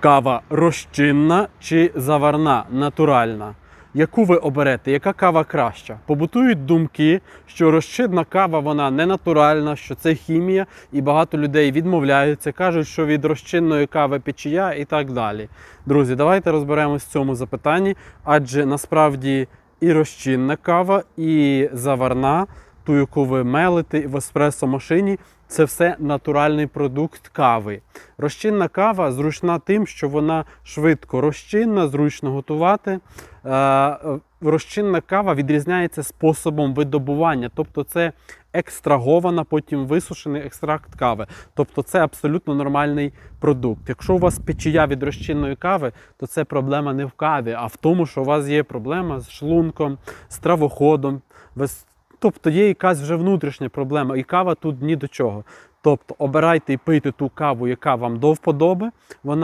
Кава розчинна чи заварна, натуральна. Яку ви оберете? Яка кава краща? Побутують думки, що розчинна кава вона не натуральна, що це хімія, і багато людей відмовляються, кажуть, що від розчинної кави печія і так далі. Друзі, давайте розберемось в цьому запитанні, адже насправді і розчинна кава, і заварна, ту, яку ви мелите в еспресо-машині, це все натуральний продукт кави. Розчинна кава зручна тим, що вона швидко розчинна, зручно готувати. Е, Розчинна кава відрізняється способом видобування, тобто це екстрагована, потім висушений екстракт кави. Тобто це абсолютно нормальний продукт. Якщо у вас печія від розчинної кави, то це проблема не в каві, а в тому, що у вас є проблема з шлунком, з травоходом. Тобто є якась вже внутрішня проблема, і кава тут ні до чого. Тобто обирайте і пийте ту каву, яка вам до вподоби. Вона